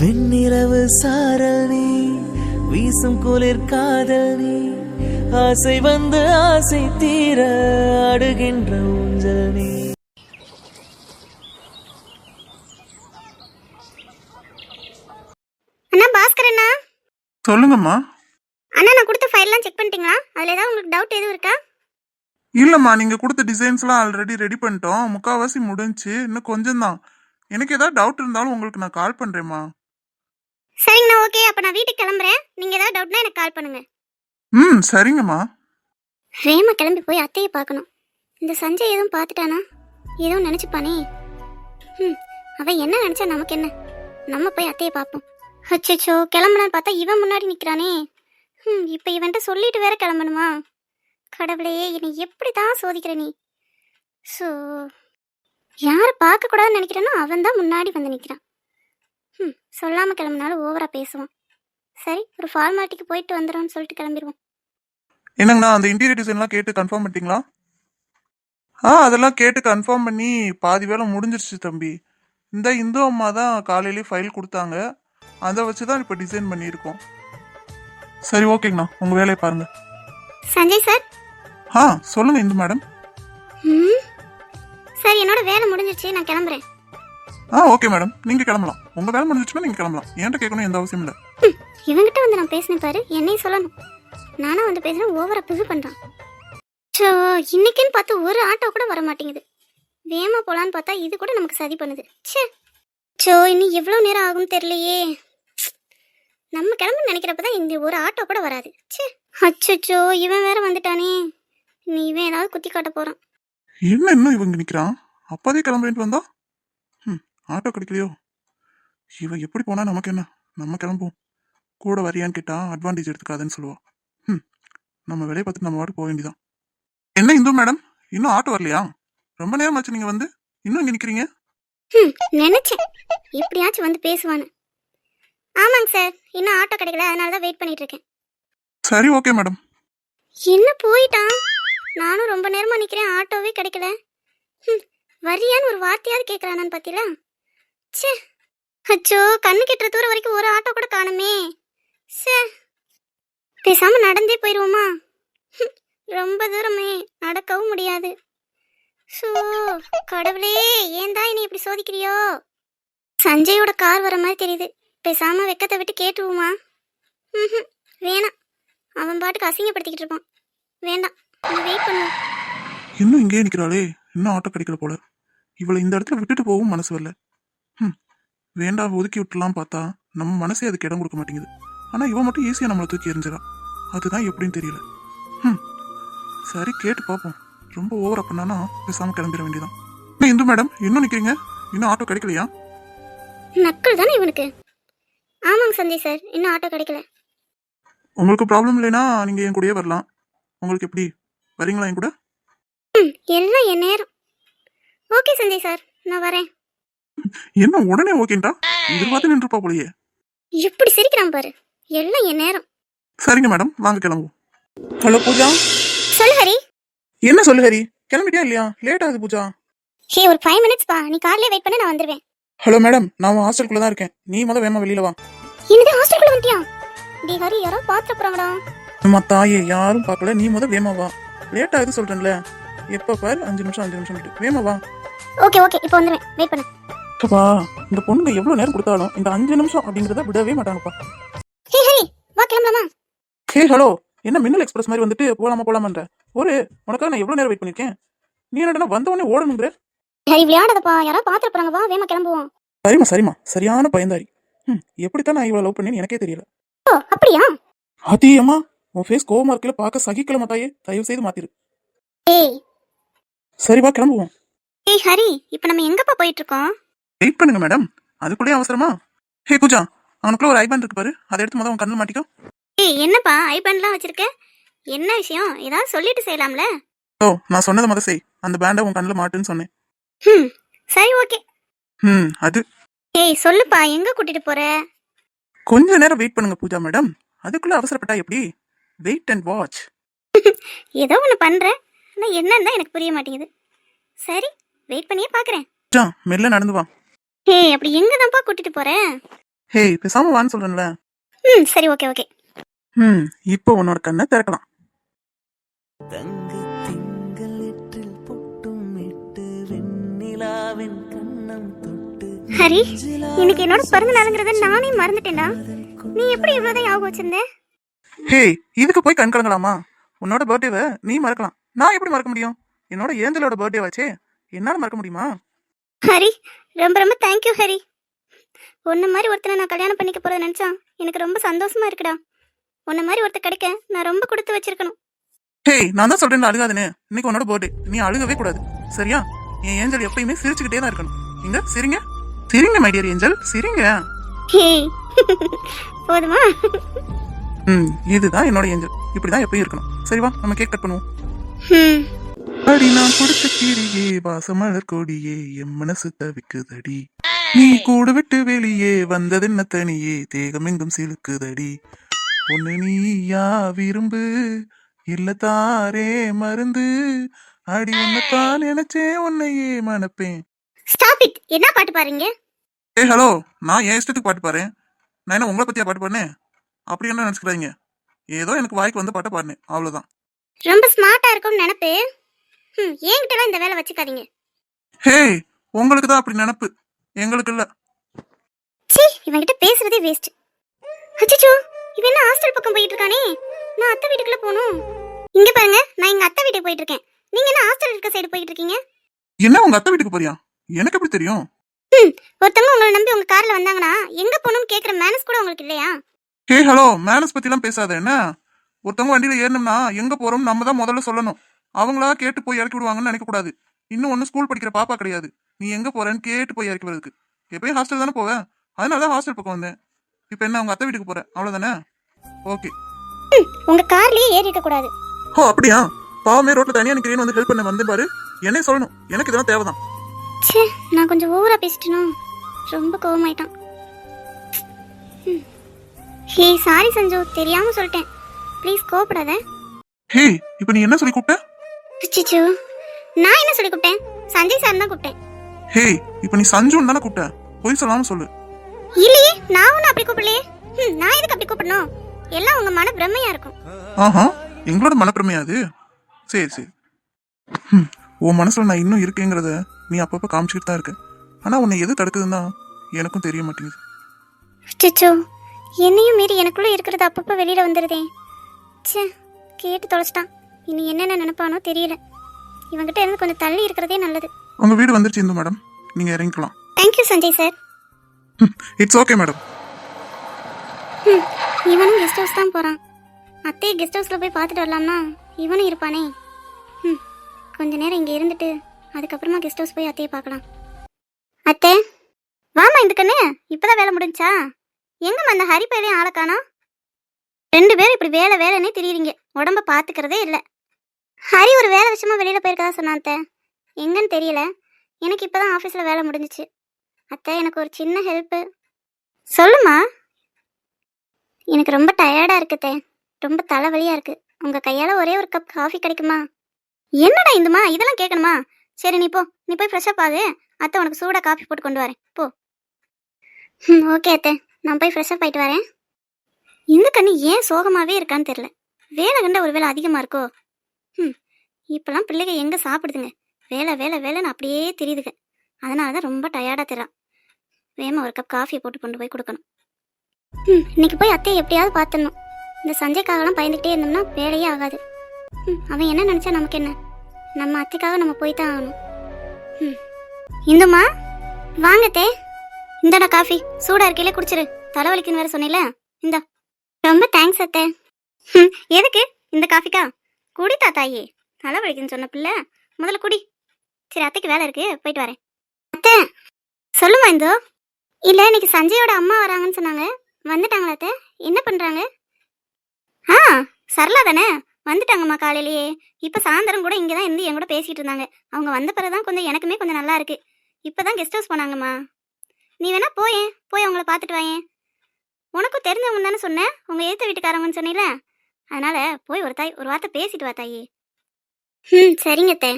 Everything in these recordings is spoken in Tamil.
வெண்ணிலவு சாரல் நீ வீசும் குளிர் காதல் நீ ஆசை வந்து ஆசை தீர அடுகின்ற ஊஞ்சல் நீ. அண்ணா பாஸ்கர் அண்ணா. சொல்லுங்கம்மா. அண்ணா நான் கொடுத்த ஃபைல்லாம் செக் பண்ணிட்டீங்களா? அதில் ஏதாவது உங்களுக்கு டவுட் எதுவும் இருக்கா? இல்லம்மா நீங்க கொடுத்த டிசைன்ஸ்லாம் ஆல்ரெடி ரெடி பண்ணிட்டோம். முக்காவாசி முடிஞ்சுச்சு இன்னும் கொஞ்சம் தான் எனக்கு ஏதாவது டவுட் இருந்தாலும் உங்களுக்கு நான் கால் பண்றேம்மா. சரிங்கண்ணா ஓகே அப்போ நான் வீட்டுக்கு கிளம்புறேன். நீங்கள் ஏதாவது டவுட்னா எனக்கு கால் பண்ணுங்க. ம் சரிங்கம்மா. ரேமா கிளம்பி போய் அத்தையை பார்க்கணும். இந்த சஞ்சய் எதுவும் பார்த்துட்டானா? எதுவும் நினச்சிப்பானே. ம் அவன் என்ன நினச்சா நமக்கு என்ன? நம்ம போய் அத்தையை பார்ப்போம். அச்சச்சோ கிளம்புனான்னு பார்த்தா இவன் முன்னாடி நிற்கிறானே ம் இப்போ இவன்ட்ட சொல்லிட்டு வேற கிளம்பணுமா? கடவுளே என்னை எப்படி தான் சோதிக்கிற நீ? ஸோ யாரை பார்க்கக்கூடாதுன்னு நினைக்கிறேனோ அவன் தான் முன்னாடி வந்து நிற்கிறான் ம் சொல்லாமல் கிளம்புனாலும் ஓவராக பேசுவான். சரி ஒரு ஃபார்மாலிட்டிக்கு போயிட்டு வந்துடும்னு சொல்லிட்டு கிளம்பிடுவோம். என்னங்கண்ணா அந்த இன்டீரியர் டிசைன்லாம் கேட்டு கன்ஃபார்ம் பண்ணிட்டீங்களா? ஆ அதெல்லாம் கேட்டு கன்ஃபார்ம் பண்ணி பாதி வேலை முடிஞ்சிருச்சு தம்பி. இந்த இந்து அம்மா தான் காலையிலேயே ஃபைல் கொடுத்தாங்க. அதை வச்சு தான் இப்போ டிசைன் பண்ணியிருக்கோம். சரி ஓகேங்கண்ணா. உங்கள் வேலையை பாருங்கள் சஞ்சய் சார் ஆ சொல்லுங்கள் இந்து மேடம். ம்? சரி என்னோட வேலை முடிஞ்சிருச்சு நான் கிளம்புறேன். ஆ ஓகே மேடம் நீங்கள் கிளம்பலாம். உங்கள் வேலை முடிஞ்சிச்சுன்னா நீங்கள் கிளம்பலாம். என்கிட்ட கேட்கணும் எந்த அவசியம் இல்லை. இவங்கிட்ட வந்து நான் பேசினேன் பாரு. என்னையும் சொல்லணும். நானா வந்து பேசுறேன். ஓவரா புது பண்றான். ஸோ இன்னைக்குன்னு பார்த்து ஒரு ஆட்டோ கூட வர மாட்டேங்குது. வேகமா போலான்னு பார்த்தா இது கூட நமக்கு சதி பண்ணுது. ச்சே. ஸோ இன்னும் எவ்வளோ நேரம் ஆகும்னு தெரியலையே. நம்ம கிளம்பு நினைக்கிறப்ப தான் இந்த ஒரு ஆட்டோ கூட வராது. ச்சே. அச்சோ இவன் வேற வந்துட்டானே. நீ இவன் ஏதாவது குத்தி காட்ட போறான். என்ன இன்னும் இவங்க நிற்கிறான் அப்போதே கிளம்புறேன்ட்டு வந்தா? ஆட்டோ கிடைக்கலையோ? இவன் எப்படி போனா நமக்கு என்ன? நம்ம கிளம்புவோம். கூட வரியான்னு கேட்டா அட்வான்டேஜ் எடுத்துக்காதுன்னு சொல்லுவா. ம் நம்ம வேலையை பார்த்துட்டு நம்ம வாட்டு போக வேண்டியதான் என்ன இந்து மேடம் இன்னும் ஆட்டோ வரலையா? ரொம்ப நேரம் ஆச்சு நீங்கள் வந்து. இன்னும் இங்கே நிற்கிறீங்க ம் நினைச்சேன். எப்படியாச்சும் வந்து பேசுவான்னு. ஆமாங்க சார் இன்னும் ஆட்டோ கிடைக்கல. அதனால தான் வெயிட் பண்ணிட்டு இருக்கேன். சரி ஓகே மேடம் என்ன போயிட்டான்? நானும் ரொம்ப நேரமா நிக்கிறேன். ஆட்டோவே கிடைக்கல. வரியான்னு ஒரு வார்த்தையாவது கேட்கறானான்னு பாத்தீங்களா? ச்சே. அச்சோ கண்ணு கெட்டுற தூரம் வரைக்கும் ஒரு ஆட்டோ கூட காணுமே. சே பேசாம நடந்தே போயிருவோமா? ரொம்ப தூரமே நடக்கவும் முடியாது. ஸோ கடவுளே ஏன் தான் என்னை இப்படி சோதிக்கிறியோ? சஞ்சயோட கார் வர மாதிரி தெரியுது. பேசாம வெக்கத்தை விட்டு கேட்டுருவோமா? ம் வேணாம். அவன் பாட்டுக்கு அசிங்கப்படுத்திக்கிட்டு இருப்பான். வேண்டாம். வெயிட் பண்ணுவோம். இன்னும் இங்கேயே நிற்கிறாளே இன்னும் ஆட்டோ கிடைக்கல போல. இவளை இந்த இடத்துல விட்டுட்டு போகவும் மனசு வரல. ம் வேண்டாம் ஒதுக்கி விட்டுலாம் பார்த்தா நம்ம மனசே அதுக்கு இடம் கொடுக்க மாட்டேங்குது. ஆனால் இவன் மட்டும் ஈஸியாக நம்மளை தூக்கி எறிஞ்சிடா அதுதான் எப்படின்னு தெரியல. ம் சரி கேட்டு பார்ப்போம். ரொம்ப ஓவரா பண்ணானா பேசாமல் கிளம்பிட வேண்டியதான் இந்து மேடம் இன்னும் நிற்கிறீங்க இன்னும் ஆட்டோ கிடைக்கலையா? நக்கல் தானே இவனுக்கு? ஆமாங்க சஞ்சய் சார் இன்னும் ஆட்டோ கிடைக்கல. உங்களுக்கு ப்ராப்ளம் இல்லைன்னா நீங்கள் என் கூடயே வரலாம். உங்களுக்கு எப்படி? வரீங்களா என் கூட? ம் எல்லாம் என் நேரம். ஓகே சஞ்சய் சார் நான் வரேன். என்ன உடனே ஓகேண்டா எதிர்பார்த்து நின்றுப்பா போலயே. எப்படி சிரிக்கிறான் பாரு. எல்லாம் என் நேரம். சரிங்க மேடம் வாங்க கிளம்புவோம். ஹலோ பூஜா? சொல்லு ஹரி. என்ன சொல்லு ஹரி? கிளம்பிட்டியா இல்லையா? லேட் ஆகுது பூஜா. ஹே ஒரு ஃபைவ் மினிட்ஸ் பா. நீ கார்லயே வெயிட் பண்ண நான் வந்துருவேன். ஹலோ மேடம் நான் ஹாஸ்டலுக்குள்ள தான் இருக்கேன். நீ முத வேமா வெளியில வா. என்னது ஹாஸ்டலுக்குள்ள வந்துட்டியா டி ஹரி யாரோ பாத்துட்டு போறாங்கடா. நம்ம தாயே யாரும் பார்க்கல. நீ முத வேமா வா. லேட் ஆகுது சொல்றேன்ல. எப்ப பாரு? அஞ்சு நிமிஷம் அஞ்சு நிமிஷம் வேமா வா. ஓகே ஓகே இப்போ வந்துருவேன். வெயிட் பண்ணு. அப்பா இந்த பொண்ணுங்க எவ்வளவு நேரம் கொடுத்தாலும் இந்த அஞ்சு நிமிஷம் அப்படிங்கறத விடவே மாட்டாங்கப்பா. ஹே ஹரி வா கிளம்பலாமா? ஹே ஹலோ என்ன மின்னல் எக்ஸ்பிரஸ் மாதிரி வந்துட்டு போலாமா போலாமான்ற? ஒரு உனக்காக நான் எவ்வளவு நேரம் வெயிட் பண்ணிருக்கேன்? நீ என்னடா வந்த உடனே ஓடணுங்கிற? ஹரி விளையாடாதப்பா. யாரோ பாத்துட்டு போறாங்க. வா வேமா கிளம்புவோம். சரிம்மா சரிம்மா. சரியான பயந்தாரி. ம் எப்படித்தான் நான் இவ்வளவு லவ் பண்ணேன்னு எனக்கே தெரியல. ஓ அப்படியா? அதிகமா உன் ஃபேஸ் கோவமா இருக்கல பார்க்க சகிக்கல மாத்தாயே தயவு செய்து மாத்திரு. ஏய். சரி வா கிளம்புவோம். ஏய் ஹரி இப்போ நம்ம எங்கப்பா போயிட்டு இருக்கோம்? வெயிட் பண்ணுங்க மேடம் அதுக்குள்ளே அவசரமா? ஹே பூஜா அவனுக்குள்ள ஒரு ஐபேண்ட் இருக்கு பாரு. அதை எடுத்து முதல்ல உன் கண்ணில் மாட்டிக்கோ. ஏய் என்னப்பா ஐபேண்ட்லாம் வச்சிருக்க? என்ன விஷயம்? ஏதாவது சொல்லிட்டு செய்யலாம்ல? ஓ நான் சொன்னதை முத செய். அந்த பேண்டை உன் கண்ணில் மாட்டுன்னு சொன்னேன். ம் சரி ஓகே. ம் அது. ஏய் சொல்லுப்பா எங்க கூட்டிட்டு போற? கொஞ்ச நேரம் வெயிட் பண்ணுங்க பூஜா மேடம் அதுக்குள்ள அவசரப்பட்டா எப்படி? வெயிட் அண்ட் வாட்ச் ஏதோ ஒன்று பண்ற. ஆனா என்னன்னு தான் எனக்கு புரிய மாட்டேங்குது. சரி வெயிட் பண்ணியே பாக்குறேன். பூஜா மெல்ல நடந்து வா. ஏய் அப்படி எங்க தான்ப்பா கூட்டிட்டு போற? ஹேய் பேசாம வான்னு சொல்றேன்ல. ம் சரி ஓகே ஓகே. ம் இப்போ உன்னோட கண்ணை திறக்கலாம். தங்க திங்கள் எற்றில் பொட்டும் இட்டு வெண்ணிலாவின் கண்ணம் தொட்டு ஹரி இன்னைக்கு என்னோட பிறந்த நாளுங்கிறத நானே மறந்துட்டேன்டா. நீ எப்படி இவ்வளோதான் ஞாபகம் வச்சிருந்த? ஹேய் இதுக்கு போய் கண் கலங்கலாமா? உன்னோட பர்த்டேவை நீ மறக்கலாம். நான் எப்படி மறக்க முடியும்? என்னோட ஏஞ்சலோட பர்த்டே வாச்சே. என்னால மறக்க முடியுமா? ஹரி ரொம்ப ரொம்ப தேங்க்யூ ஹரி. உன்ன மாதிரி ஒருத்தனை நான் கல்யாணம் பண்ணிக்க போறத நினைச்சா எனக்கு ரொம்ப சந்தோஷமா இருக்குடா. உன்ன மாதிரி ஒருத்தர் கிடைக்க நான் ரொம்ப கொடுத்து வச்சிருக்கணும். ஹேய் நான் தான் சொல்றேன் அழுகாதுன்னு. இன்னைக்கு உன்னோட பர்த்டே நீ அழுகவே கூடாது. சரியா? என் ஏஞ்சல் எப்பயுமே சிரிச்சுக்கிட்டே தான் இருக்கணும். இங்க சிரிங்க. சிரிங்க மை டியர் ஏஞ்சல் சிரிங்க. ஹே. போதுமா? ம் இதுதான் என்னோட ஏஞ்சல். இப்படிதான் எப்பயும் இருக்கணும். சரி வா நம்ம கேக் கட் பண்ணுவோம். ம் அடி நான் கொடுத்த கீரியே வாசமலர் கொடியே என் மனசு தவிக்குதடி. நீ கூட விட்டு வெளியே வந்ததென்ன தனியே தேகம் எங்கும் சிலுக்குதடி ஒண்ணு நீயா விரும்பு இல்ல தாரே மருந்து. அடி உன்னைத்தான் நினைச்சேன் உன்னையே மனப்பேன் ஸ்டாப் இட் என்ன பாட்டு பாருங்க ஏ ஹலோ நான் என் இஷ்டத்துக்கு பாட்டு பாடுறேன். நான் என்ன உங்களை பத்தியா பாட்டு பாடினேன்? அப்படி என்ன நினைச்சுக்கிறாங்க ஏதோ எனக்கு வாய்க்கு வந்த பாட்டை பாடினேன். அவ்வளவுதான். ரொம்ப ஸ்மார்ட்டா இருக்கும்னு நினைப்பு ம் என்கிட்டலாம் இந்த வேலை வச்சுக்காதீங்க. ஹே உங்களுக்கு தான் அப்படி நினப்பு. எங்களுக்கு இல்ல. சீ இவன்கிட்ட பேசுறதே வேஸ்ட் அச்சச்சோ இவன் என்ன ஹாஸ்டல் பக்கம் போயிட்டு இருக்கானே நான் அத்தை வீட்டுக்குள்ள போகணும். இங்க பாருங்க நான் எங்க அத்தை வீட்டுக்கு போயிட்டு இருக்கேன் நீங்க என்ன ஹாஸ்டல் இருக்க சைடு போயிட்டு இருக்கீங்க என்ன உங்க அத்தை வீட்டுக்கு போறியா? எனக்கு எப்படி தெரியும்? ம் ஒருத்தவங்க உங்களை நம்பி உங்க கார்ல வந்தாங்கன்னா எங்க போகணும்னு கேக்குற மேனஸ் கூட உங்களுக்கு இல்லையா? ஹே ஹலோ மேனஸ் பத்திலாம் பேசாத என்ன? ஒருத்தவங்க வண்டியில ஏறணும்னா எங்க போறோம் நம்ம தான் முதல்ல சொல்லணும். அவங்களா கேட்டு போய் இறக்கி விடுவாங்கன்னு நினைக்க கூடாது. இன்னும் ஒன்னும் ஸ்கூல் படிக்கிற பாப்பா கிடையாது. நீ எங்க போறேன்னு கேட்டு போய் இறக்கி வரதுக்கு எப்பயும் ஹாஸ்டல் தானே போவேன் அதனால தான் ஹாஸ்டல் பக்கம் வந்தேன். இப்போ என்ன உங்க அத்தை வீட்டுக்கு போறேன் அவ்வளவுதானே? ஓகே உங்க கார்லயே ஏறி இருக்க கூடாது. ஓ அப்படியா? பாவமே ரோட்ல தனியா நிக்கிறேன்னு வந்து ஹெல்ப் பண்ண வந்து பாரு. என்னையும் சொல்லணும். எனக்கு இதெல்லாம் தேவைதான். ச்சே நான் கொஞ்சம் ஓவரா பேசிட்டேனோ? ரொம்ப கோவமாயிட்டான். ஹே சாரி சஞ்சு தெரியாம சொல்லிட்டேன். ப்ளீஸ் கோவப்படாத. ஹே இப்போ நீ என்ன சொல்லி கூப்பிட்ட? அச்சச்சோ. நான் என்ன சொல்லி கூப்பிட்டேன்? சஞ்சய் சார் தான் கூப்பிட்டேன். ஹே இப்போ நீ சஞ்சுன்னு தானே கூப்பிட்ட? பொய் சொல்லாம சொல்லு. இல்லையே நான் ஒன்றும் அப்படி கூப்பிடலையே. ம், நான் எதுக்கு அப்படி கூப்பிடணும்? எல்லாம் உங்க மன பிரம்மையா இருக்கும். ஆஹா எங்களோட மனப்பிரமையா அது? சரி சரி. ஹம், உன் மனசுல நான் இன்னும் இருக்கேங்கிறத நீ அப்பப்போ காமிச்சிக்கிட்டு தான் இருக்க. ஆனா உன்னை எது தடுக்குதுன்னா எனக்கும் தெரிய மாட்டேங்குது. அச்சச்சோ என்னையும் மீறி எனக்குள்ள இருக்கிறது அப்பப்போ வெளியில வந்துடுதே ச்சே கேட்டு தொலைச்சிட்டான். இனி என்னென்ன நினைப்பானோ தெரியல. இவன்கிட்ட இருந்து கொஞ்சம் தள்ளி இருக்கிறதே நல்லது. உங்க வீடு வந்துருச்சு இந்து மேடம். நீங்க இறங்கிக்கலாம். Thank you Sanjay sir it's okay madam. ம், இவனும் கெஸ்ட் ஹவுஸ் தான் போகிறான் அத்தையை கெஸ்ட் ஹவுஸில் போய் பார்த்துட்டு வரலாம்னா இவனும் இருப்பானே. ம் கொஞ்ச நேரம் இங்கே இருந்துட்டு அதுக்கப்புறமா கெஸ்ட் ஹவுஸ் போய் அத்தையை பார்க்கலாம். அத்தை வாமா இந்த கண்ணு இப்போதான் வேலை முடிஞ்சா? எங்கம்மா அந்த ஹரிப்பையிலையும் ஆளை காணோம்? ரெண்டு பேரும் இப்படி வேலை வேலைன்னே தெரியுறீங்க. உடம்ப பார்த்துக்கிறதே இல்லை. ஹரி ஒரு வேலை விஷயமா வெளியில் போயிருக்கதா சொன்னான் அத்தை? எங்கன்னு தெரியல. எனக்கு இப்போ தான் ஆஃபீஸில் வேலை முடிஞ்சிச்சு. அத்தை எனக்கு ஒரு சின்ன ஹெல்ப்பு சொல்லுமா எனக்கு ரொம்ப டயர்டாக இருக்குதே ரொம்ப தலைவலியாக இருக்குது உங்கள் கையால் ஒரே ஒரு கப் காஃபி கிடைக்குமா? என்னடா இந்துமா? இதெல்லாம் கேட்கணுமா சரி நீ போ. நீ போய் ஃப்ரெஷ்ஷப் ஆகு. அத்தை உனக்கு சூடாக காஃபி போட்டு கொண்டு வரேன். போ. ம் ஓகே அத்தை. நான் போய் ஃப்ரெஷ்ஷப் ஆகிட்டு ஆயிட்டு வரேன். இந்த கண்ணு ஏன் சோகமாகவே இருக்கான்னு தெரில வேலை கண்ட ஒரு வேலை அதிகமாக இருக்கோ? ம் இப்போலாம் பிள்ளைங்க எங்கே சாப்பிடுதுங்க? வேலை வேலை வேலைன்னு அப்படியே தெரியுதுங்க. அதனால தான் ரொம்ப டயர்டாக தெரியும் வேமா ஒரு கப் காஃபியை போட்டு கொண்டு போய் கொடுக்கணும். ம் இன்னைக்கு போய் அத்தையை எப்படியாவது பார்த்துடணும். இந்த சஞ்சய்க்காகலாம் பயந்துக்கிட்டே இருந்தோம்னா வேலையே ஆகாது. ம் அவன் என்ன நினச்சா நமக்கு என்ன? நம்ம அத்தைக்காக நம்ம போய் தான் ஆகணும். ம் இந்துமா வாங்கத்தே இந்தாடா காஃபி சூடாக இருக்கையிலே குடிச்சிரு. தலைவலிக்குன்னு வேற சொன்னீல. இந்தா. ரொம்ப தேங்க்ஸ் அத்தை. ம் எதுக்கு? இந்த காஃபிக்கா குடி தாத்தாயி. தலைவலிக்குன்னு சொன்ன பிள்ளை. முதல்ல குடி. சரி அத்தைக்கு வேலை இருக்கு. போயிட்டு வரேன். அத்தை சொல்லுமா இந்தோ. இல்லை இன்னைக்கு சஞ்சயோட அம்மா வராங்கன்னு சொன்னாங்க. வந்துட்டாங்களா அத்தை? என்ன பண்ணுறாங்க ஆ சரளா தானே? வந்துட்டாங்கம்மா காலையிலேயே. இப்போ சாயந்தரம் கூட இங்கே தான் இருந்து என் கூட பேசிகிட்டு இருந்தாங்க. அவங்க வந்த பிறகு தான் கொஞ்சம் எனக்குமே கொஞ்சம் நல்லா இருக்கு. இப்போ தான் கெஸ்ட் ஹவுஸ் போனாங்கம்மா. நீ வேணா போயேன். போய் அவங்கள பார்த்துட்டு வாயேன். உனக்கும் தெரிஞ்சவங்க தானே சொன்னேன். உங்கள் ஏற்ற வீட்டுக்காரங்கன்னு சொன்னீங்களே அதனால போய் ஒரு தாய் ஒரு வார்த்தை பேசிட்டு வா தாயி. ம் சரிங்க அத்தை.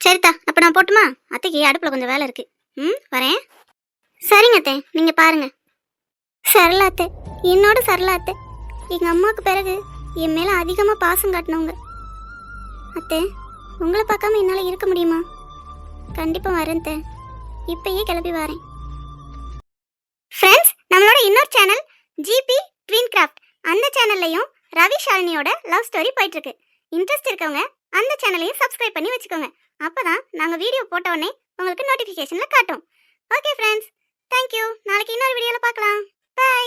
சரித்தா அப்போ நான் போட்டுமா? அத்தைக்கு அடுப்பில் கொஞ்சம் வேலை இருக்கு. ம் வரேன். சரிங்க அத்தை நீங்கள் பாருங்க. சரளாத்த என்னோட சரளாத்த எங்க அம்மாவுக்கு பிறகு என் மேல அதிகமா பாசம் காட்டினவங்க. அத்தை உங்களை பார்க்காம என்னால இருக்க முடியுமா? கண்டிப்பா வரேன் அத்தை. இப்பயே கிளம்பி வரேன். ஃப்ரெண்ட்ஸ் நம்மளோட இன்னொரு சேனல் ஜிபி ட்வீன் கிராஃப்ட் அந்த சேனல்லையும் ரவி ஷாலினியோட லவ் ஸ்டோரி போயிட்டு இருக்கு இன்ட்ரெஸ்ட் இருக்கவங்க அந்த சேனலையும் சப்ஸ்கிரைப் பண்ணி வச்சுக்கோங்க. அப்பதான் நாங்க வீடியோ போட்ட உடனே உங்களுக்கு நோட்டிஃபிகேஷனில் காட்டும். ஓகே ஃப்ரெண்ட்ஸ் தேங்க்யூ நாளைக்கு இன்னொரு வீடியோல பார்க்கலாம். பை